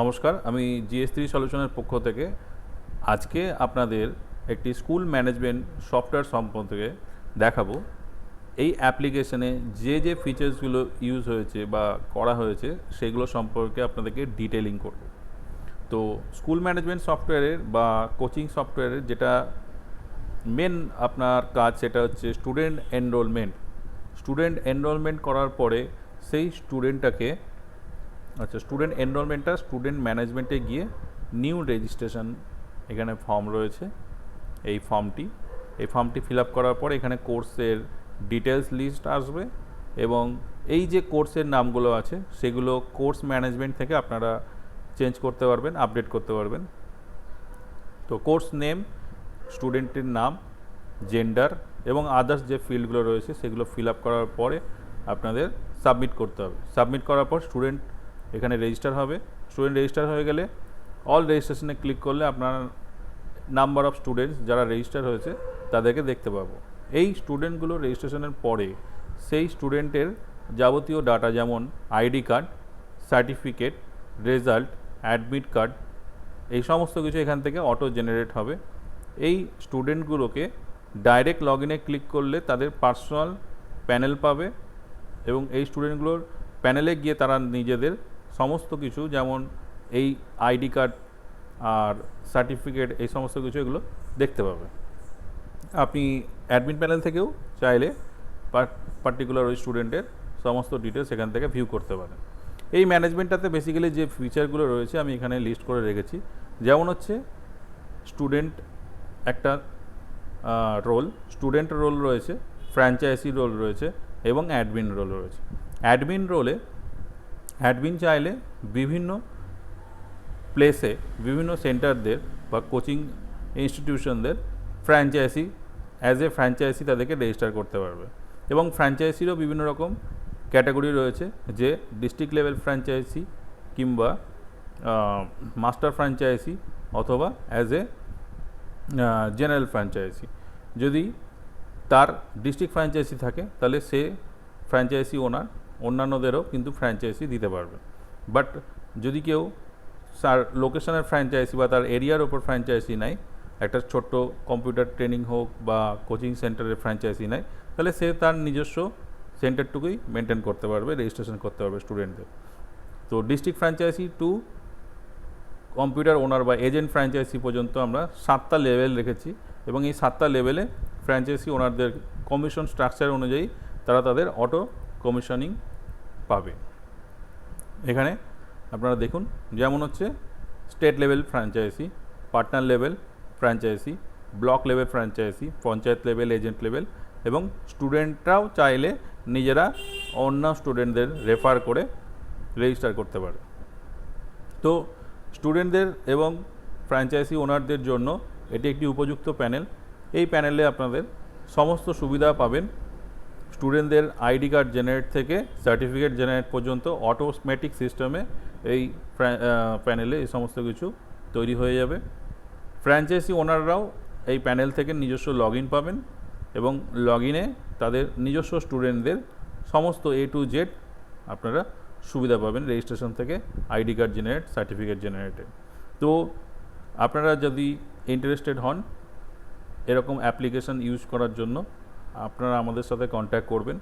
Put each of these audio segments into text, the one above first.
নমস্কার, আমি GS three সলিউশনের পক্ষ থেকে আজকে আপনাদের একটি স্কুল ম্যানেজমেন্ট সফটওয়্যার সম্পর্কে দেখাবো। এই অ্যাপ্লিকেশনে যে যে ফিচার্সগুলো ইউজ হয়েছে বা করা হয়েছে সেগুলো সম্পর্কে আপনাদেরকে ডিটেলিং করব। তো স্কুল ম্যানেজমেন্ট সফটওয়্যারের বা কোচিং সফটওয়্যারের যেটা মেন আপনার কাজ সেটা হচ্ছে স্টুডেন্ট এনরোলমেন্ট। স্টুডেন্ট এনরোলমেন্ট করার পরে সেই স্টুডেন্টটাকে আচ্ছা স্টুডেন্ট এনরোলমেন্টটা স্টুডেন্ট ম্যানেজমেন্টে গিয়ে নিউ রেজিস্ট্রেশন এখানে ফর্ম রয়েছে, এই ফর্মটি এই ফর্মটি ফিল আপ করার পর এখানে কোর্সের ডিটেলস লিস্ট আসবে এবং এই যে কোর্সের নামগুলো আছে, সেগুলো কোর্স ম্যানেজমেন্ট থেকে আপনারা চেঞ্জ করতে পারবেন আপডেট করতে পারবেন। তো কোর্স নেম স্টুডেন্টের নাম জেন্ডার এবং আদার্স যে ফিল্ডগুলো রয়েছে, সেগুলো ফিল আপ করার পরে আপনাদের সাবমিট করতে হবে। সাবমিট করার পর স্টুডেন্ট এখানে রেজিস্টার হবে। স্টুডেন্ট রেজিস্টার হয়ে গেলে অল রেজিস্ট্রেশনে ক্লিক করলে আপনার নাম্বার অফ স্টুডেন্টস যারা রেজিস্টার হয়েছে তাদেরকে দেখতে পাবো। এই স্টুডেন্টগুলো রেজিস্ট্রেশনের পরে সেই স্টুডেন্টের যাবতীয় ডাটা যেমন ID card certificate result admit card এই সমস্ত কিছু এখান থেকে অটো জেনারেট হবে। এই স্টুডেন্টগুলোকে ডাইরেক্ট লগ ইনে ক্লিক করলে তাদের পার্সোনাল প্যানেল পাবে এবং এই স্টুডেন্টগুলোর প্যানেলে গিয়ে তারা নিজেদের সমস্ত কিছু, যেমন এই আইডি কার্ড আর সার্টিফিকেট, এই সমস্ত কিছু এগুলো দেখতে পাবে। আপনি অ্যাডমিন প্যানেল থেকেও চাইলে পার্টিকুলার ওই স্টুডেন্টের সমস্ত ডিটেলস এখান থেকে ভিউ করতে পারেন। এই ম্যানেজমেন্টটাতে বেসিক্যালি যে ফিচারগুলো রয়েছে আমি এখানে লিস্ট করে রেখেছি। যেমন হচ্ছে স্টুডেন্ট একটা রোল স্টুডেন্ট রোল রয়েছে ফ্র্যাঞ্চাইজি রোল রয়েছে এবং অ্যাডমিন রোল রয়েছে। অ্যাডমিন রোলে অ্যাডমিন চাইলে বিভিন্ন প্লেসে বিভিন্ন সেন্টারদের বা কোচিং ইনস্টিটিউশনদের ফ্র্যাঞ্চাইজি অ্যাজ এ ফ্র্যাঞ্চাইজি তাদেরকে রেজিস্টার করতে পারবে। এবং ফ্র্যাঞ্চাইজিরও বিভিন্ন রকম ক্যাটাগরি রয়েছে যে ডিস্ট্রিক্ট লেভেল ফ্র্যাঞ্চাইজি কিংবা মাস্টার ফ্র্যাঞ্চাইজি অথবা অ্যাজ এ জেনারেল ফ্র্যাঞ্চাইজি যদি তার ডিস্ট্রিক্ট ফ্র্যাঞ্চাইজি থাকে, তাহলে সে ফ্র্যাঞ্চাইজি ওনার অন্যান্যদেরও কিন্তু ফ্র্যাঞ্চাইজি দিতে পারবে। বাট যদি কেউ তার লোকেশনের ফ্র্যাঞ্চাইজি বা তার এরিয়ার ওপর ফ্র্যাঞ্চাইজি নেয়, একটা ছোট্ট কম্পিউটার ট্রেনিং হোক বা কোচিং সেন্টারের ফ্র্যাঞ্চাইজি নেয়, তাহলে সে তার নিজস্ব সেন্টারটুকুই মেনটেন করতে পারবে রেজিস্ট্রেশন করতে পারবে স্টুডেন্টদের তো district franchise to computer owner বা এজেন্ট ফ্র্যাঞ্চাইজি পর্যন্ত আমরা সাতটা লেভেল রেখেছি এবং এই সাতটা লেভেলে ফ্র্যাঞ্চাইজি ওনারদের কমিশন স্ট্রাকচার অনুযায়ী তারা তাদের অটো কমিশনিং পাবে। এখানে আপনারা দেখুন, যেমন হচ্ছে state level franchise partner level franchise block level franchise panchayat level agent level এবং স্টুডেন্টরাও চাইলে নিজেরা অন্য স্টুডেন্টদের রেফার করে রেজিস্টার করতে পারে। তো স্টুডেন্টদের এবং ফ্র্যাঞ্চাইজি ওনারদের জন্য এটি একটি উপযুক্ত প্যানেল এই প্যানেলে আপনাদের সমস্ত সুবিধা পাবেন স্টুডেন্টদের আইডি কার্ড জেনারেট থেকে সার্টিফিকেট জেনারেট পর্যন্ত অটোমেটিক সিস্টেমে এই প্যানেলে এই সমস্ত কিছু তৈরি হয়ে যাবে। ফ্র্যাঞ্চাইজি ওনাররাও এই প্যানেল থেকে নিজস্ব লগ পাবেন এবং লগ তাদের নিজস্ব স্টুডেন্টদের সমস্ত এ টু জেড আপনারা সুবিধা পাবেন রেজিস্ট্রেশন থেকে আইডি কার্ড জেনারেট সার্টিফিকেট জেনারেটে তো আপনারা যদি ইন্টারেস্টেড হন এরকম অ্যাপ্লিকেশন ইউজ করার জন্য আপনারা আমাদের সাথে কন্ট্যাক্ট করবেন।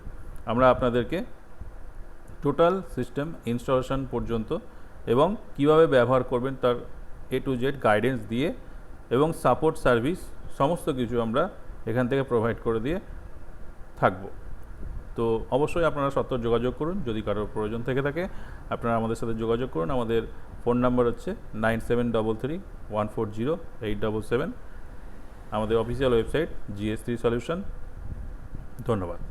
আমরা আপনাদেরকে টোটাল সিস্টেম ইনস্টলেশন পর্যন্ত এবং কীভাবে ব্যবহার করবেন তার এ টু জেড গাইডেন্স দিয়ে এবং সাপোর্ট সার্ভিস সমস্ত কিছু আমরা এখান থেকে প্রোভাইড করে দিয়ে থাকব। তো অবশ্যই আপনারা সত্তর যোগাযোগ করুন, যদি কারোর প্রয়োজন থেকে থাকে, আপনারা আমাদের সাথে যোগাযোগ করুন। আমাদের ফোন নাম্বার হচ্ছে nine seven double three one four zero eight double seven আমাদের official website GS three solution ধন্যবাদ।